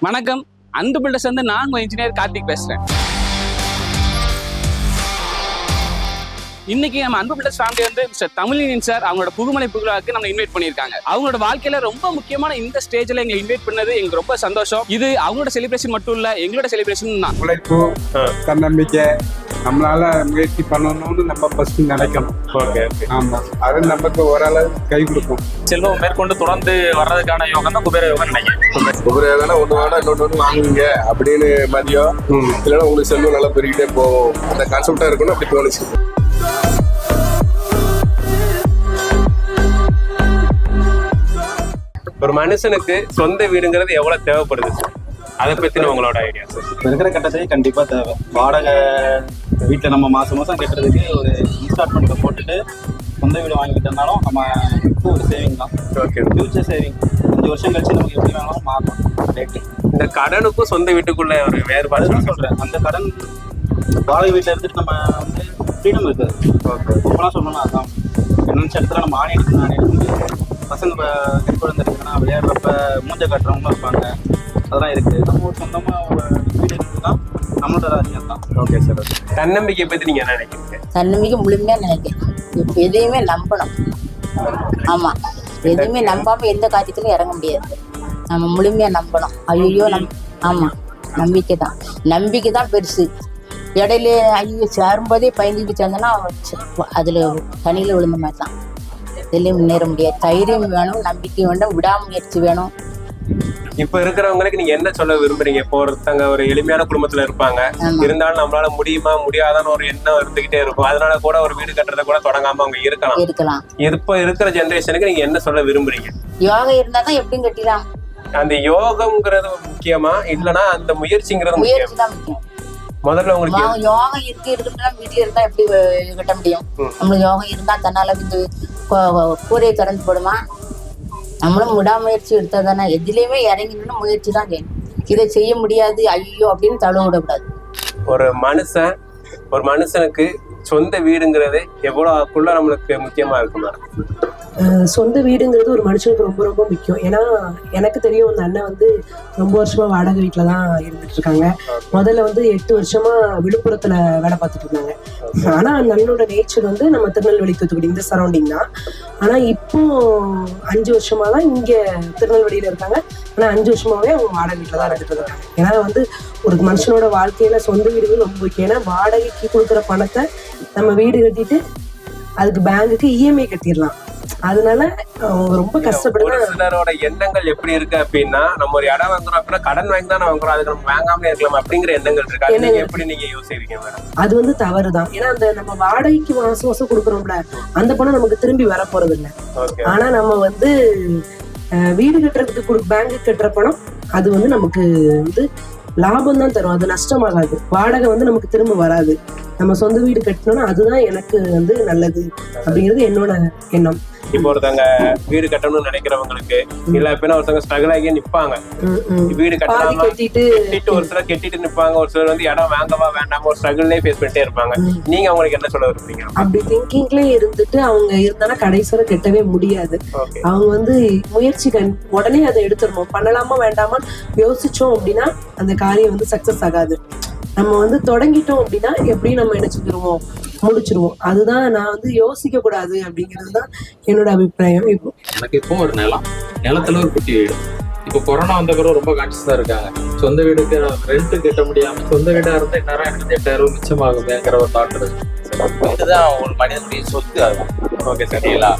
வணக்கம். அன்பு பில்டர்ஸ் வந்து நான் உங்கள் இன்ஜினியர் கார்த்திக் பேசுகிறேன். இன்னைக்கு நம்ம அன்பு பில்டர்ஸ் ஃபேமிலி வந்து மிஸ்டர் தமிழினியன் சார் அவங்களோட புதுமலை புகழாக்கு நம்ம இன்வைட் பண்ணியிருக்காங்க. அவங்களோட வாழ்க்கையில ரொம்ப முக்கியமான இந்த ஸ்டேஜ்ல எங்களை இன்வைட் பண்ணது எங்களுக்கு ரொம்ப சந்தோஷம். இது அவங்களோட செலிப்ரேஷன் மட்டும் இல்ல எங்களோட செலிப்ரேஷன் தான். உழைப்பு தன்னம்பிக்கை நம்மளால முயற்சி பண்ணணும்னு நம்ம ஃபர்ஸ்ட் நினைக்கணும். ஓகே ஆமா. அது நமக்கு ஓரளவு கை கொடுக்கும். செல்வம் மேற்கொண்டு தொடர்ந்து வர்றதுக்கான யோகம் தான் குபேர யோகம் நினைக்கிறேன். ஒவ்வொரு எதனா ஒன்று வேணா இன்னொன்று ஒன்று வாங்குவீங்க அப்படின்னு மதியம். இல்லைன்னா உங்களுக்கு செல்வம் நல்லா பெருகிட்டே போகும். அந்த கான்செப்டா இருக்கும்னு அப்படி தோணுச்சு மனுஷனுக்கு சொந்த வீடுங்கிறது எவ்வளவு தேவைப்படுது? சார் அதை பத்தின உங்களோட ஐடியா சார் இப்ப இருக்கிற கட்டத்துக்கு கண்டிப்பா தேவை. வாடகை வீட்டில் நம்ம மாசம் மாசம் கட்டுறதுக்கு ஒரு இன்ஸ்டால்மெண்ட்டை போட்டுட்டு சொந்த வீடு வாங்கிட்டோம்னாலும் நம்ம இப்போ ஒரு சேவிங் தான். ஓகே ஃபியூச்சர் சேவிங் அஞ்சு வருஷம் கழிச்சு நமக்கு எப்படி வேணாலும் மாறும் ரேட்டு இந்த கடனுக்கும் சொந்த வீட்டுக்குள்ள ஒரு வேறுபாடு சொல்றேன். அந்த கடன் வாடகை வீட்டில் இருந்துட்டு நம்ம வந்து ஃப்ரீடம் இருக்காது. ஓப்பனாக சொல்லணும் அதான். நினச்ச இடத்துல நம்ம ஆணி எடுக்கணும் ஆணி பசங்க கை குழந்தை இருக்குன்னா விளையாடுறப்ப மூஞ்ச கட்டுறவங்களும் இருப்பாங்க. அதெல்லாம் இருக்குது நம்ம ஒரு சொந்தமாக ஒரு வீடு இருந்து தான் நம்மளோட ராஜ்யம் தான். ஓகே சார் தன்னம்பிக்கை பத்தி நீங்க என்ன நினைக்கிறீங்க? தன்னம்பிக்கை முழுமையாக நினைக்கிறேன். இப்போ எதையுமே நம்பணும். ஆமாம் எதையுமே நம்பாமல் எந்த காரியத்திலும் இறங்க முடியாது. நம்ம முழுமையாக நம்பணும். ஐயோ நம் ஆமாம் நம்பிக்கை தான். நம்பிக்கை தான் பெருசு. இடையில ஐயோ சேரும்போதே பயந்துட்டு சேர்ந்தோன்னா அதில் தனியில் விழுந்த மாதிரி தான். எதுலேயும் முன்னேற முடியாது. தைரியம் வேணும் நம்பிக்கை வேண்டும் விடாமுயற்சி வேணும். இப்ப இருக்கிறவங்களுக்கு நீங்க என்ன சொல்ல விரும்புறீங்க? இப்போ ஒருத்தங்க ஒரு எளிமையான குடும்பத்துல இருப்பாங்க. இருந்தாலும் நம்மளால முடியுமா முடியாதான்னு ஒரு எண்ணம் இருந்துகிட்டே இருக்கும். அதனால கூட ஒரு வீடு கட்டுறத கூட தொடங்காம அவங்க இருக்கலாம். இருக்கலாம். இப்ப இருக்கிற ஜெனரேஷனுக்கு நீங்க என்ன சொல்ல விரும்புறீங்க? யோகா இருந்தால் தான் எப்படியும் கட்டிடலாம். அந்த யோகம்ங்கிறது முக்கியமா? இல்லனா அந்த முயற்சிங்கிறது முக்கியம்? முதல்ல உங்களுக்கு யோகம் யோகம் இருக்கு இருக்குன்னா வீட்டுல இருந்தா எப்படி கட்ட முடியும்? ம். நம்மளுக்கு யோகம் இருந்தா தன்னால வந்து கூரையை திறந்து போடுமா? நம்மளும் விடாமுயற்சி எடுத்தா தானே எதுலேயுமே இறங்கினா முயற்சி தான் செய்யணும். இதை செய்ய முடியாது ஐயோ அப்படின்னு தழுவ விடக்கூடாது ஒரு மனுஷன் ஒரு மனுஷனுக்கு சொந்த வீடுங்கிறது எவ்வளவுக்குள்ள நம்மளுக்கு முக்கியமா இருக்குமா? சொந்த வீடுங்கிறது ஒரு மனுஷனுக்கு ரொம்ப ரொம்ப முக்கியம். ஏன்னா எனக்கு தெரியும் அந்த அண்ணன் வந்து ரொம்ப வருஷமா வாடகை வீட்டில தான் இருந்துட்டு இருக்காங்க. முதல்ல வந்து எட்டு வருஷமா விழுப்புரத்துல வேலை பார்த்துட்டு இருந்தாங்க. ஆனா அந்த அண்ணனோட நேச்சர் வந்து நம்ம திருநெல்வேலி தூத்துக்குடி இந்த சரௌண்டிங் தான். ஆனா இப்போ அஞ்சு வருஷமா தான் இங்க திருநெல்வேலியில இருக்காங்க. ஆனா அஞ்சு வருஷமாவே அவங்க வாடகை வீட்டில தான் இருந்துட்டு இருக்காங்க. ஏன்னா வந்து ஒரு மனுஷனோட வாழ்க்கையில சொந்த வீடுகள் ரொம்ப முக்கியம். ஏன்னா வாடகைக்கு கொடுக்குற பணத்தை நம்ம வீடு கட்டிட்டு அதுக்கு பேங்குக்கு இஎம்ஐ கட்டிடலாம். அதனால அவங்க ரொம்ப கஷ்டப்படுறாங்க சிலரோட எண்ணங்கள் எப்படி இருக்கு அப்படின்னா நம்ம ஒரு இடம் வாங்குறோம் அப்படின்னா கடன் வாங்கி தானே வாங்குறோம் அதுக்கு நம்ம வாங்காமலே இருக்கலாம் அப்படிங்கிற எண்ணங்கள் இருக்கு. அது. எப்படி நீங்க யோசிக்கிறீங்க மேடம் அது வந்து தவறு தான் ஏன்னா அந்த நம்ம வாடகைக்கு மாசம் மாசம் கொடுக்குறோம்ல அந்த பணம் நமக்கு திரும்பி வர போறது இல்ல ஆனா நம்ம வந்து வீடு கட்டுறதுக்கு கொடு பேங்க்கு கட்டுற பணம் அது வந்து நமக்கு வந்து லாபம் தான் தரும். அது நஷ்டமாகாது. வாடகை வந்து நமக்கு திரும்ப வராது. நம்ம சொந்த வீடு கட்டினோம்னா அதுதான் எனக்கு வந்து நல்லது அப்படிங்கிறது என்னோட எண்ணம். இப்போ ஒருத்தங்க வீடு கட்டணும்னு நினைக்கிறவங்களுக்கு இல்ல எப்படின்னா ஒருத்தங்க ஸ்ட்ரகிள் ஆகி நிப்பாங்க. வீடு பாதி கட்டலாமா கட்டிட்டு ஒரு சிலர் கட்டிட்டு நிப்பாங்க. ஒரு சிலர் வந்து இடம் வாங்கவா வேண்டாம? ஒரு ஸ்ட்ரகிள்லயே ஃபேஸ் பண்ணிட்டே இருப்பாங்க. நீங்க அவங்களுக்கு என்ன சொல்ல விரும்புறீங்க? அப்படி திங்கிங்லயே இருந்துட்டு அவங்க இருந்தானா கடைசிவரை கட்டவே முடியாது. அவங்க வந்து முயற்சி கண் உடனே அதை எடுத்துடணும். பண்ணலாமா வேண்டாமா யோசிச்சோம் அப்படின்னா அந்த காரியம் வந்து சக்சஸ் ஆகாது. நம்ம வந்து தொடங்கிட்டோம் அப்படின்னா எப்படியும் நம்ம என்ன செஞ்சிருவோம் முடிச்சிருவோம். அதுதான் நான் வந்து யோசிக்க கூடாது அப்படிங்கிறது தான் என்னோட அபிப்பிராயம். இப்போ எனக்கு இப்போ ஒரு நிலம் நிலத்துல ஒரு குட்டி வீடு. இப்போ கொரோனா வந்த பிறகு ரொம்ப கான்சியஸா இருக்காங்க. சொந்த வீடுக்கு ரெண்ட் கட்ட முடியாம சொந்த வீடா இருந்தா இந்நேரம் எனக்கு எட்டாயிரம் ரூபாய் மிச்சமாகுமேங்கிற ஒரு தாட் இதுதான் ஒரு மனிதனுடைய சொத்து அதுதான் ஓகே சார் சரிங்களா?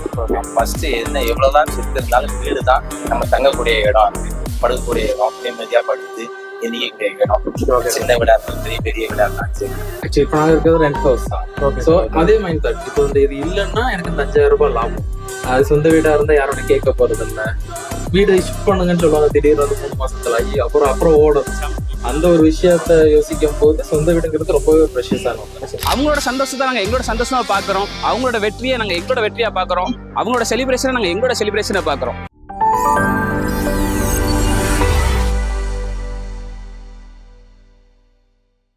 ஃபர்ஸ்ட் என்ன எவ்வளவுதான் சொத்து இருந்தாலும் வீடு தான் நம்ம தங்கக்கூடிய இடம். படுக்கக்கூடிய இடம் நிம்மதியா படுத்து சின்ன வீடா இருந்தாலும் பெரிய பெரிய வீடா இருந்தாலும் சரி ஆக்சுவலி இப்போ நாங்கள் இருக்கிறது ரெண்ட் ஹவுஸ் தான். ஸோ அதே மைண்ட் தாட் இப்போ வந்து இது இல்லைன்னா எனக்கு இந்த அஞ்சாயிரம் ரூபாய் லாபம். அது சொந்த வீடா இருந்தா யாரோட கேட்க போறது இல்ல? வீடு ஷிஃப்ட் பண்ணுங்கன்னு சொல்லுவாங்க. திடீர்னு வந்து மூணு மாசத்துல ஆகி அப்புறம் அப்புறம் ஓடும். அந்த ஒரு விஷயத்த யோசிக்கும் போது சொந்த வீடுங்கிறது ரொம்பவே ப்ரெஷியஸான அவங்களோட சந்தோஷத்தை நாங்க எங்களோட சந்தோஷமா பாக்குறோம். அவங்களோட வெற்றியை நாங்க எங்களோட வெற்றியா பாக்குறோம். அவங்களோட செலிப்ரேஷனை நாங்க எங்களோட செலிப்ரேஷனை பாக்குறோம்.